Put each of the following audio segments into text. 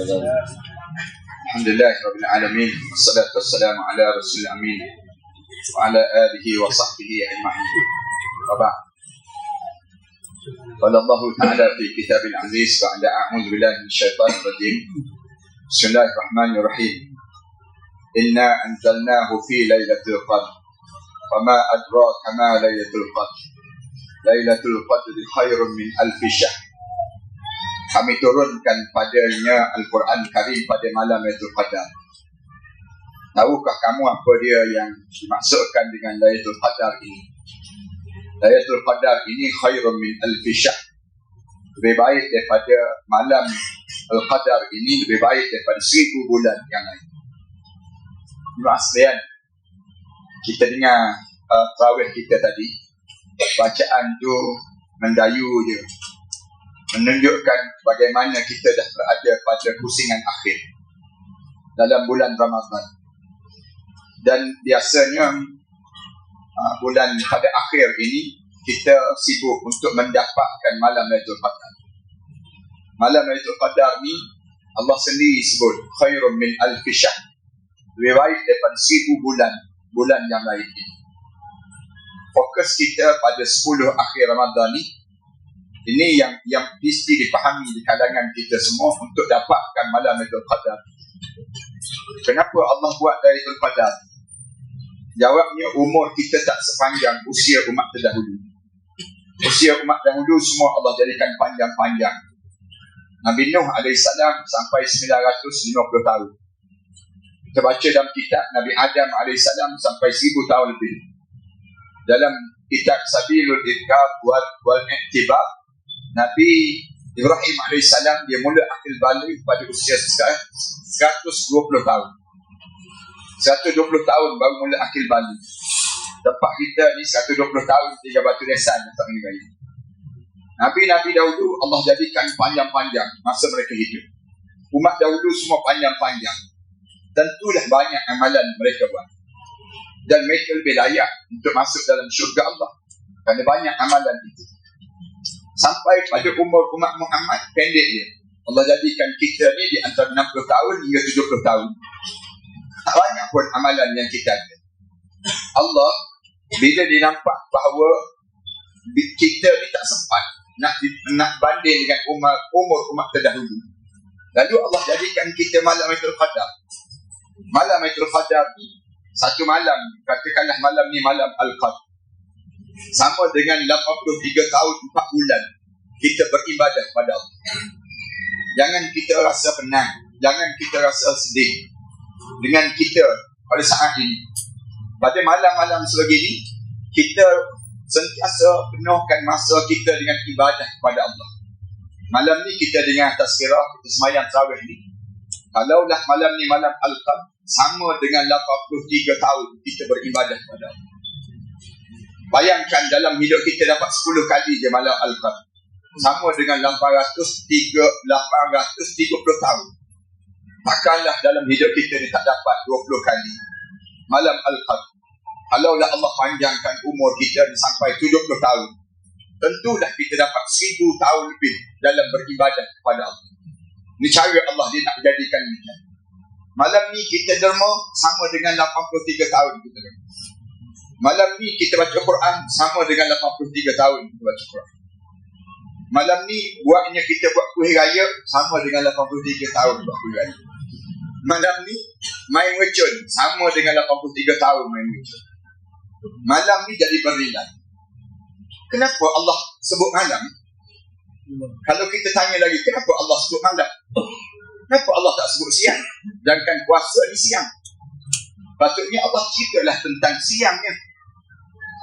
الحمد لله رب العالمين والصلاة والسلام على رسول الأمين وعلى آله وصحبه أجمعين. وبعد. قال الله تعالى في كتاب العزيز بعد أعوذ بالله من الشيطان الرجيم. بسم الله الرحمن الرحيم. إنا أنزلناه في ليلة القدر. وما أدراك ما ليلة القدر؟ ليلة القدر خير من ألف شهر. Kami turunkan padanya Al-Quran Karim pada malam Lailatul Qadar. Tahukah kamu apa dia yang dimaksudkan dengan Lailatul Qadar ini? Lailatul Qadar ini khairun min alfi syahr. Lebih baik daripada malam Al-Qadar ini lebih baik daripada seribu bulan yang lain. Kasih Kita dengar uh, kita tadi. Bacaan tu mendayu je menunjukkan bagaimana kita dah berada pada pusingan akhir dalam bulan Ramadhan. Dan biasanya uh, bulan pada akhir ini kita sibuk untuk mendapatkan malam Lailatul Qadar. Malam Lailatul Qadar ni Allah sendiri sebut khairun min alf. Lebih baik daripada seribu bulan bulan yang lain ini. Fokus kita pada 10 akhir Ramadan ni ini yang yang mesti dipahami di kalangan kita semua untuk dapatkan malam Lailatul Qadar. Kenapa Allah buat Lailatul Qadar? Jawabnya umur kita tak sepanjang usia umat terdahulu. Usia umat dahulu semua Allah jadikan panjang-panjang. Nabi Nuh AS sampai 950 tahun. Kita baca dalam kitab Nabi Adam AS sampai 1000 tahun lebih. Dalam kitab Sabilul Idkar wal, Iqtibab Nabi Ibrahim AS dia mula akil balik pada usia 120 tahun. 120 tahun baru mula akil balik. Tempat kita ni 120 tahun tiga batu lesan tak meninggal. Nabi-Nabi dahulu Allah jadikan panjang-panjang masa mereka hidup. Umat dahulu semua panjang-panjang. Tentulah banyak amalan mereka buat. Dan mereka lebih layak untuk masuk dalam syurga Allah. Kerana banyak amalan itu sampai pada umur umat Muhammad pendek dia. Allah jadikan kita ni di antara 60 tahun hingga 70 tahun. Tak banyak pun amalan yang kita ada. Allah bila dia nampak bahawa kita ni tak sempat nak nak banding dengan umur umur umat terdahulu. Lalu Allah jadikan kita malam Lailatul Qadar. Malam Lailatul Qadar ni satu malam katakanlah malam ni malam Al-Qadar sama dengan 83 tahun 4 bulan kita beribadah pada Allah. Jangan kita rasa penat, jangan kita rasa sedih dengan kita pada saat ini. Pada malam-malam sebegini, kita sentiasa penuhkan masa kita dengan ibadah kepada Allah. Malam ni kita dengar tazkirah, kita semayang tarawih ni. Kalaulah malam ni malam Al-Qad, sama dengan 83 tahun kita beribadah kepada Allah. Bayangkan dalam hidup kita dapat 10 kali je malam Al-Qad. Sama dengan 830 tahun. Takkanlah dalam hidup kita ni tak dapat 20 kali. Malam Al-Qad. Kalaulah Allah panjangkan umur kita sampai 70 tahun. Tentulah kita dapat 1000 tahun lebih dalam beribadah kepada Allah. Ini cara Allah dia nak jadikan kita. Malam ni kita derma sama dengan 83 tahun kita derma. Malam ni kita baca Quran sama dengan 83 tahun kita baca Quran. Malam ni buatnya kita buat kuih raya sama dengan 83 tahun buat kuih raya. Malam ni main ngecun sama dengan 83 tahun main ngecun. Malam ni jadi berilan. Kenapa Allah sebut malam? Kalau kita tanya lagi, kenapa Allah sebut malam? Kenapa Allah tak sebut siang? Sedangkan puasa di siang. Patutnya Allah ceritalah tentang siangnya.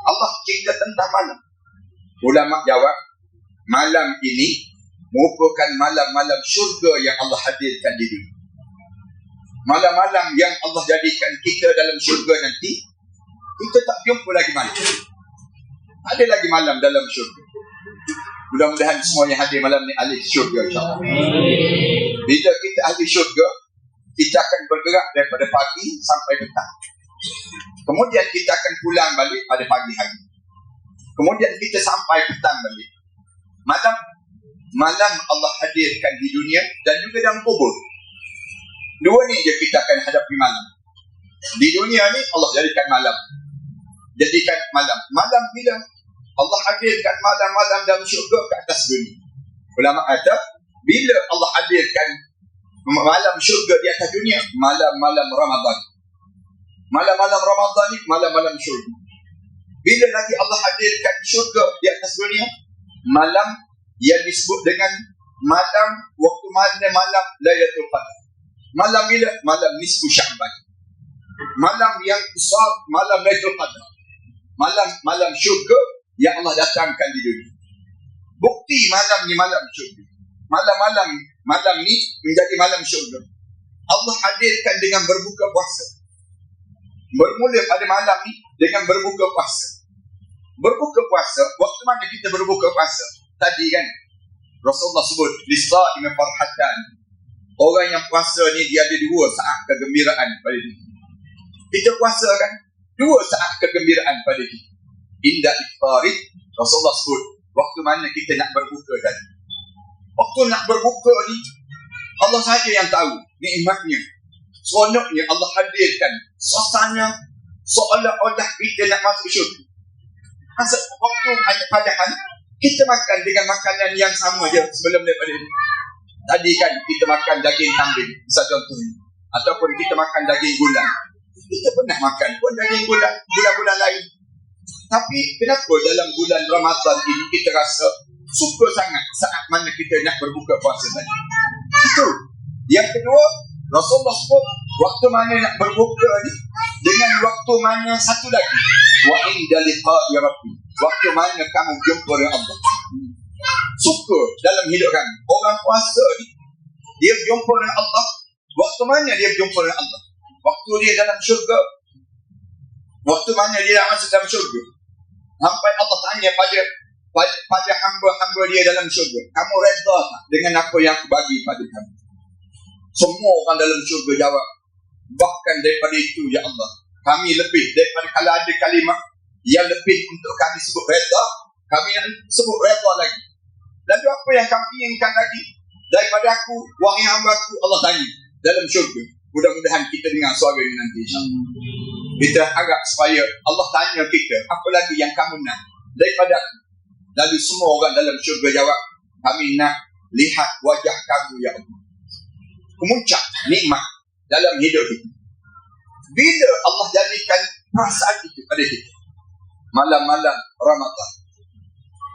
Allah cerita tentang malam. Ulama jawab, malam ini merupakan malam-malam syurga yang Allah hadirkan di dunia. Malam-malam yang Allah jadikan kita dalam syurga nanti, kita tak jumpa lagi malam. Ada lagi malam dalam syurga. Mudah-mudahan semua yang hadir malam ni ahli syurga insyaAllah. Bila kita ahli syurga, kita akan bergerak daripada pagi sampai petang. Kemudian kita akan pulang balik pada pagi hari. Kemudian kita sampai petang balik. Malam malam Allah hadirkan di dunia dan juga dalam kubur. Dua ni je kita akan hadapi malam. Di dunia ni Allah jadikan malam. Jadikan malam. Malam bila Allah hadirkan malam-malam dalam syurga ke atas dunia. Ulama kata, bila Allah hadirkan malam syurga di atas dunia, malam-malam Ramadan. Malam-malam Ramadan ni malam-malam syurga. Bila lagi Allah hadirkan syurga di atas dunia, malam yang disebut dengan malam waktu mana malam Lailatul Qadar. Malam bila? Malam nisfu Sya'ban. Malam yang besar, malam Lailatul Qadar. Malam malam syurga yang Allah datangkan di dunia. Bukti malam ni malam syurga. Malam-malam malam ni menjadi malam syurga. Allah hadirkan dengan berbuka puasa. Bermula pada malam ni dengan berbuka puasa. Berbuka puasa, waktu mana kita berbuka puasa? Tadi kan, Rasulullah sebut, Lisa'im farhatan. Orang yang puasa ni dia ada dua saat kegembiraan pada dia. Kita puasa kan, dua saat kegembiraan pada kita. Indah iftarik, Rasulullah sebut, waktu mana kita nak berbuka tadi. Waktu nak berbuka ni, Allah saja yang tahu nikmatnya. Seronoknya Allah hadirkan suasana seolah-olah kita nak masuk syurga. Masa waktu padahal kita makan dengan makanan yang sama je sebelum daripada ini. Tadi kan kita makan daging kambing, misal contohnya. Ataupun kita makan daging gula. Kita pernah makan pun daging gula, bulan-bulan lain. Tapi kenapa dalam bulan Ramadan ini kita rasa suka sangat saat mana kita nak berbuka puasa tadi? Itu. Yang kedua, Rasulullah sebut waktu mana nak berbuka ni dengan waktu mana satu lagi. Wa inda ya rabbi. Waktu mana kamu jumpa dengan Allah. Suka dalam hidup kami. Orang puasa ni dia jumpa dengan Allah. Waktu mana dia jumpa dengan Allah? Waktu dia dalam syurga. Waktu mana dia masuk dalam syurga? Sampai Allah tanya pada pada, pada hamba-hamba dia dalam syurga. Kamu reda tak dengan apa yang aku bagi pada kamu? Semua orang dalam syurga jawab. Bahkan daripada itu, Ya Allah. Kami lebih daripada kalau ada kalimat yang lebih untuk kami sebut reda, kami yang sebut reda lagi. Lalu apa yang kami inginkan lagi daripada aku, wahai hamba aku, Allah tanya dalam syurga. Mudah-mudahan kita dengar suara ini nanti. Kita harap supaya Allah tanya kita, apa lagi yang kamu nak daripada aku. Lalu semua orang dalam syurga jawab, kami nak lihat wajah kamu, Ya Allah. Kemuncak nikmat dalam hidup kita. Bila Allah jadikan perasaan itu pada kita. Malam-malam Ramadan.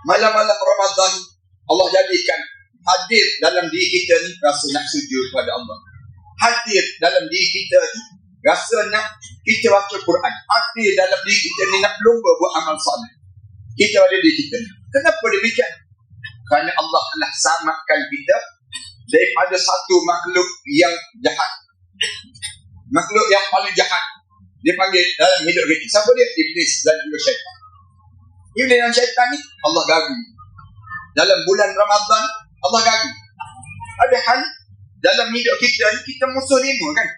Malam-malam Ramadan Allah jadikan hadir dalam diri kita ni rasa nak sujud kepada Allah. Hadir dalam diri kita ni rasa nak kita baca Quran. Hadir dalam diri kita ni nak lomba buat amal soleh. Kita ada di kita. Kenapa demikian? Kerana Allah telah samakan kita daripada satu makhluk yang jahat. Makhluk yang paling jahat. Dia panggil dalam hidup kita. Siapa dia? Iblis dan juga syaitan. Iblis dan syaitan ni Allah gagu. Dalam bulan Ramadan Allah gagu. Ada hal dalam hidup kita ni kita musuh lima kan?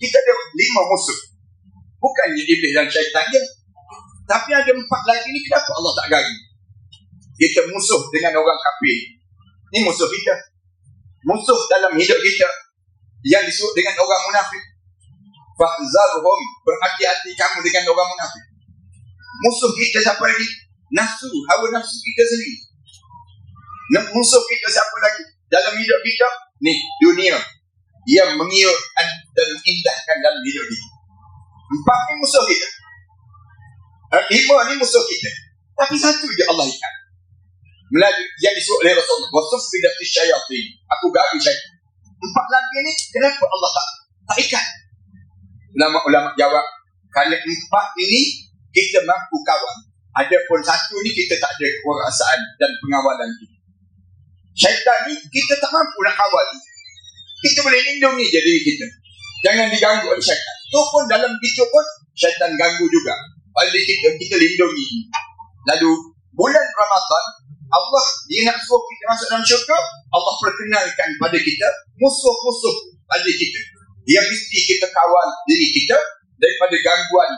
Kita ada lima musuh. Bukannya iblis dan syaitan dia. Tapi ada empat lagi ni kenapa Allah tak gagu? Kita musuh dengan orang kafir. Ni musuh kita musuh dalam hidup kita yang disebut dengan orang munafik. Fahzarhum berhati-hati kamu dengan orang munafik. Musuh kita siapa lagi? Nafsu, hawa nafsu kita sendiri. Musuh kita siapa lagi? Dalam hidup kita, ni dunia yang mengiut dan mengindahkan dalam hidup kita. Empat ni musuh kita. Eh, lima ni musuh kita. Tapi satu je Allah ikat. Melaju yang disebut oleh Rasulullah. Wasuf bidat syaitan. Aku gagal syaitan. Empat lagi ni, kenapa Allah tak ikat? Ulama-ulama jawab, kalau empat ini kita mampu kawan. Ada pun satu ni kita tak ada kekuasaan dan pengawalan kita. Syaitan ni kita tak mampu nak kawal. Kita boleh lindungi je diri kita. Jangan diganggu oleh syaitan. Itu pun dalam itu pun syaitan ganggu juga. Pada kita, kita lindungi. Lalu bulan Ramadan Allah dia nak suruh kita masuk dalam syurga Allah perkenalkan pada kita musuh-musuh pada kita yang mesti kita kawal diri kita daripada gangguan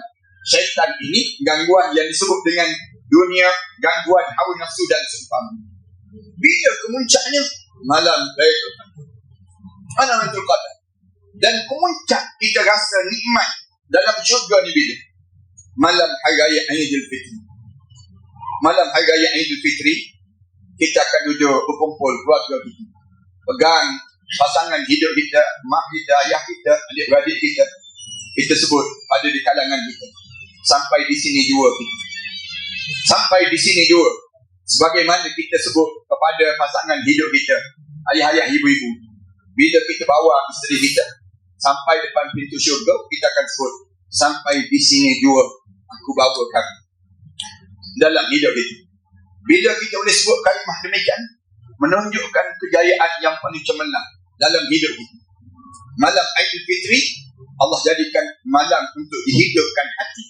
syaitan ini gangguan yang disebut dengan dunia gangguan hawa nafsu dan seumpama Bila kemuncaknya? Malam Lailatul Qadar. Mana Lailatul Qadar? Dan kemuncak kita rasa nikmat dalam syurga ni bila? Malam Hari Raya Aidil Fitri. Malam Hari Raya Aidil Fitri, kita akan duduk berkumpul keluarga kita. Pegang pasangan hidup kita, mak kita, ayah kita, adik-beradik kita. Kita sebut ada di kalangan kita. Sampai di sini dua kita. Sampai di sini dua. Sebagaimana kita sebut kepada pasangan hidup kita. Ayah-ayah, ibu-ibu. Bila kita bawa isteri kita. Sampai depan pintu syurga, kita akan sebut. Sampai di sini dua. Aku bawa kami. Dalam hidup itu. Bila kita boleh sebut kalimah demikian. Menunjukkan kejayaan yang paling cemerlang. Dalam hidup kita. Malam Aidil Fitri. Allah jadikan malam untuk dihidupkan hati.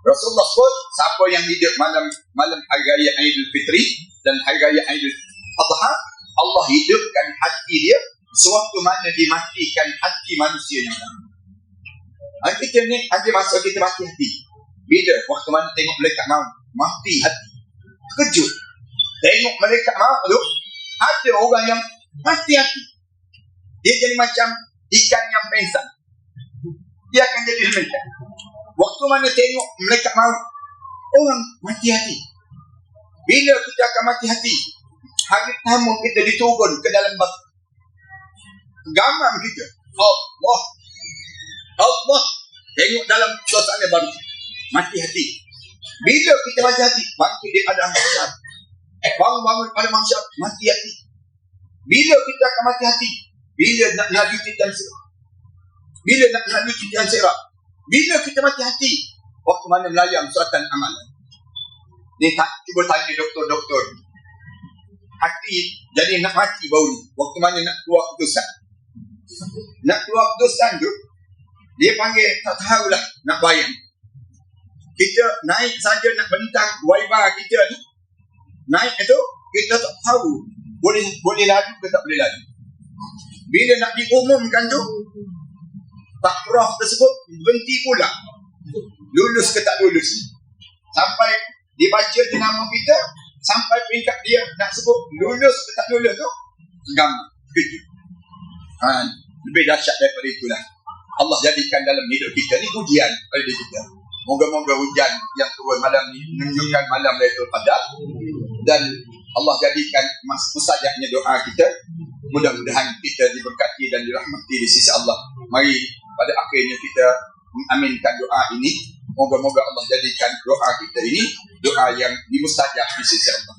Rasulullah sebut siapa yang hidup malam malam hari raya Aidil Fitri dan hari raya Aidil Adha, Allah hidupkan hati dia sewaktu mana dimatikan hati manusia yang lain. Kita ni ada masa kita mati hati. Bila waktu mana tengok mereka mau mati hati. Kejut. Tengok mereka mau tu ada orang yang mati hati. Dia jadi macam ikan yang pengsan. Dia akan jadi demikian. Waktu mana tengok mereka mau orang mati hati. Bila kita akan mati hati, hari pertama kita diturun ke dalam batu. Gamam kita. Allah. Allah. Tengok dalam suasana baru. Mati hati. Bila kita mati hati, bangkit di padang mahsyar. Bangun-bangun pada mahsyar, mati hati. Bila kita akan mati hati? Bila nak lagi kita serak? Bila nak lagi kita serak? Bila kita mati hati? Waktu mana melayang suratan amalan. Ni tak cuba tanya doktor-doktor. Hati jadi nak mati bau ni. Waktu mana nak keluar keputusan. Nak keluar keputusan tu, dia panggil tak tahulah nak bayang. Kita naik saja nak bentang waiba kita ni. Naik itu, kita tak tahu boleh boleh laju ke tak boleh laju. Bila nak diumumkan tu, tak prof tersebut berhenti pula. Lulus ke tak lulus. Sampai dibaca di nama kita, sampai peringkat dia nak sebut lulus ke tak lulus tu, gam, kejut. Ha, lebih dahsyat daripada itulah. Allah jadikan dalam hidup kita ni ujian pada kita. Moga-moga hujan yang turun malam ni menunjukkan malam Lailatul Qadar dan Allah jadikan mas mustajabnya doa kita. Mudah-mudahan kita diberkati dan dirahmati di sisi Allah. Mari pada akhirnya kita mengaminkan doa ini. Moga-moga Allah jadikan doa kita ini doa yang dimustajab di sisi Allah.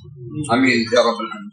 Amin ya rabbal alamin.